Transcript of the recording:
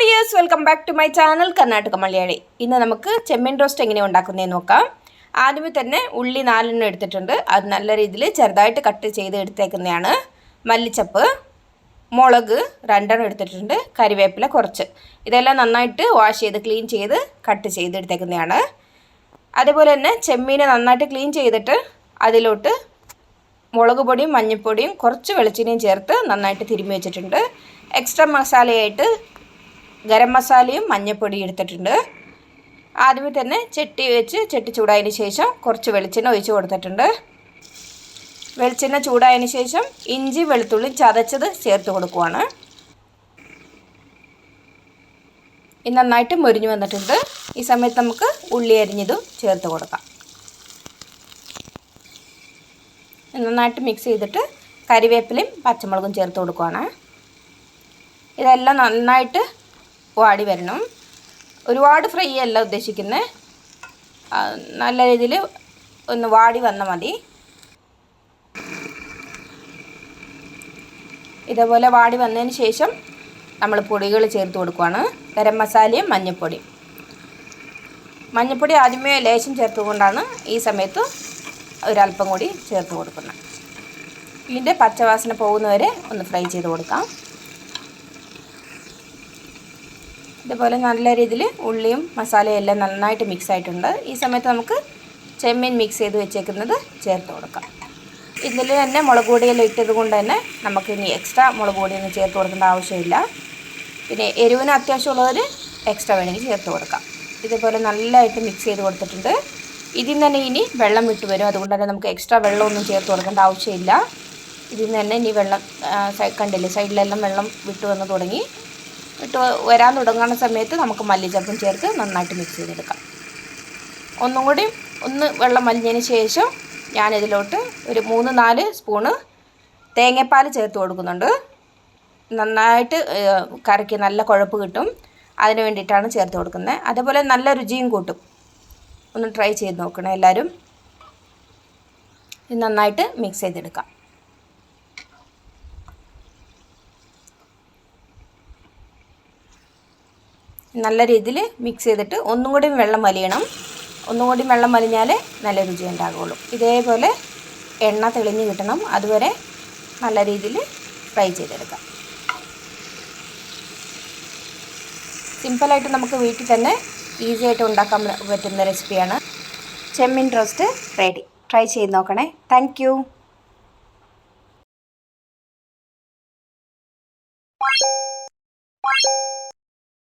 Dears welcome back to my channel Karnataka Malayali. ഇന്ന് നമുക്ക് ചെമ്മീൻ roast എങ്ങനെ ഉണ്ടാക്കുന്നതെന്ന് നോക്കാം. ആദ്യമേ തന്നെ ഉള്ളി നാലെണ്ണം എടുത്തിട്ടുണ്ട്. അത് നല്ല രീതിയിൽ ചെറുതായിട്ട് കട്ട് ചെയ്ത് എടുത്തേക്കുന്നതാണ്. മല്ലിച്ചപ്പ് മുളക് രണ്ടെണ്ണം എടുത്തിട്ടുണ്ട്. കരിവേപ്പില കുറച്ച്. ഇതെല്ലാം നന്നായിട്ട് വാഷ് ചെയ്ത് ക്ലീൻ ചെയ്ത് കട്ട് ചെയ്ത് എടുത്തേക്കുന്നതാണ്. അതേപോലെ തന്നെ ചെമ്മീനെ നന്നായിട്ട് ക്ലീൻ ചെയ്തിട്ട് അതിലോട്ട് മുളക് പൊടിയും മഞ്ഞൾപ്പൊടിയും കുറച്ച് വെളിച്ചെണ്ണയും ചേർത്ത് നന്നായിട്ട് തിരുമ്മി വെച്ചിട്ടുണ്ട്. എക്സ്ട്രാ മസാലയായിട്ട് ഗരം മസാലയും മഞ്ഞൾപ്പൊടിയും എടുത്തിട്ടുണ്ട്. ആദ്യമേ തന്നെ ചട്ടി വെച്ച് ചട്ടി ചൂടായതിന് ശേഷം കുറച്ച് വെളിച്ചെണ്ണ ഒഴിച്ച് കൊടുത്തിട്ടുണ്ട്. വെളിച്ചെണ്ണ ചൂടായതിന് ശേഷം ഇഞ്ചി വെളുത്തുള്ളി ചതച്ചത് ചേർത്ത് കൊടുക്കുവാണ്. നന്നായിട്ട് മുരിഞ്ഞു വന്നിട്ടുണ്ട്. ഈ സമയത്ത് നമുക്ക് ഉള്ളി അരിഞ്ഞതും ചേർത്ത് കൊടുക്കാം. നന്നായിട്ട് മിക്സ് ചെയ്തിട്ട് കരിവേപ്പിലയും പച്ചമുളകും ചേർത്ത് കൊടുക്കുവാണ്. ഇതെല്ലാം നന്നായിട്ട് വാടി വരണം. ഒരുപാട് ഫ്രൈ അല്ല ഉദ്ദേശിക്കുന്നത് നല്ല രീതിയിൽ ഒന്ന് വാടി വന്നാൽ മതി. ഇതേപോലെ വാടി വന്നതിന് ശേഷം നമ്മൾ പൊടികൾ ചേർത്ത് കൊടുക്കുകയാണ് ഗരം മസാലയും മഞ്ഞൾപ്പൊടിയും മഞ്ഞൾപ്പൊടി ആദ്യമേ ലേശം ചേർത്തുകൊണ്ടാണ് ഈ സമയത്ത് ഒരല്പം കൂടി ചേർത്ത് കൊടുക്കുന്നത്. ഇതിന്റെ പച്ചവാസന പോകുന്നവരെ ഒന്ന് ഫ്രൈ ചെയ്ത് കൊടുക്കാം. ഇതുപോലെ നല്ല രീതിയിൽ ഉള്ളിയും മസാലയും എല്ലാം നന്നായിട്ട് മിക്സ് ആയിട്ടുണ്ട്. ഈ സമയത്ത് നമുക്ക് ചെമ്മീൻ മിക്സ് ചെയ്ത് വെച്ചേക്കുന്നത് ചേർത്ത് കൊടുക്കാം. ഇതിൽ തന്നെ മുളക് പൊടിയെല്ലാം ഇട്ടത് കൊണ്ട് തന്നെ നമുക്ക് ഇനി എക്സ്ട്രാ മുളക് പൊടിയൊന്നും ചേർത്ത് കൊടുക്കേണ്ട ആവശ്യമില്ല. പിന്നെ എരിവിന് അത്യാവശ്യമുള്ളവർ എക്സ്ട്രാ വേണമെങ്കിൽ ചേർത്ത് കൊടുക്കാം. ഇതുപോലെ നല്ലതായിട്ട് മിക്സ് ചെയ്ത് കൊടുത്തിട്ടുണ്ട്. ഇതിൽ തന്നെ ഇനി വെള്ളം വിട്ട് വരും. അതുകൊണ്ട് തന്നെ നമുക്ക് എക്സ്ട്രാ വെള്ളമൊന്നും ചേർത്ത് കൊടുക്കേണ്ട ആവശ്യമില്ല. ഇതിൽ നിന്ന് തന്നെ ഇനി വെള്ളം കണ്ടില്ലേ സൈഡിലെല്ലാം വെള്ളം വിട്ട് വന്ന് തുടങ്ങി. വിട്ട് വരാൻ തുടങ്ങുന്ന സമയത്ത് നമുക്ക് മല്ലിച്ചപ്പും ചേർത്ത് നന്നായിട്ട് മിക്സ് ചെയ്തെടുക്കാം. ഒന്നും കൂടി ഒന്ന് വെള്ളം മലിഞ്ഞതിന് ശേഷം ഞാനിതിലോട്ട് ഒരു മൂന്ന് നാല് സ്പൂണ് തേങ്ങാപ്പാൽ ചേർത്ത് കൊടുക്കുന്നുണ്ട്. നന്നായിട്ട് കറിക്ക് നല്ല കുഴപ്പ് കിട്ടും. അതിന് വേണ്ടിയിട്ടാണ് ചേർത്ത് കൊടുക്കുന്നത്. അതേപോലെ നല്ല രുചിയും കൂട്ടും. ഒന്ന് ട്രൈ ചെയ്ത് നോക്കണം എല്ലാവരും. നന്നായിട്ട് മിക്സ് ചെയ്തെടുക്കാം. നല്ല രീതിയിൽ മിക്സ് ചെയ്തിട്ട് ഒന്നും കൂടി വെള്ളം വലിയണം ഒന്നും കൂടി വെള്ളം വലിഞ്ഞാൽ നല്ല രുചി ഉണ്ടാകുള്ളൂ ഇതേപോലെ എണ്ണ തെളിഞ്ഞ് കിട്ടണം. അതുവരെ നല്ല രീതിയിൽ ഫ്രൈ ചെയ്തെടുക്കാം. സിമ്പിളായിട്ട് നമുക്ക് വീട്ടിൽ തന്നെ ഈസി ആയിട്ട് ഉണ്ടാക്കാൻ പറ്റുന്ന റെസിപ്പിയാണ് ചെമ്മീൻ റോസ്റ്റ് റെഡി ട്രൈ ചെയ്ത് നോക്കണേ. Thank you.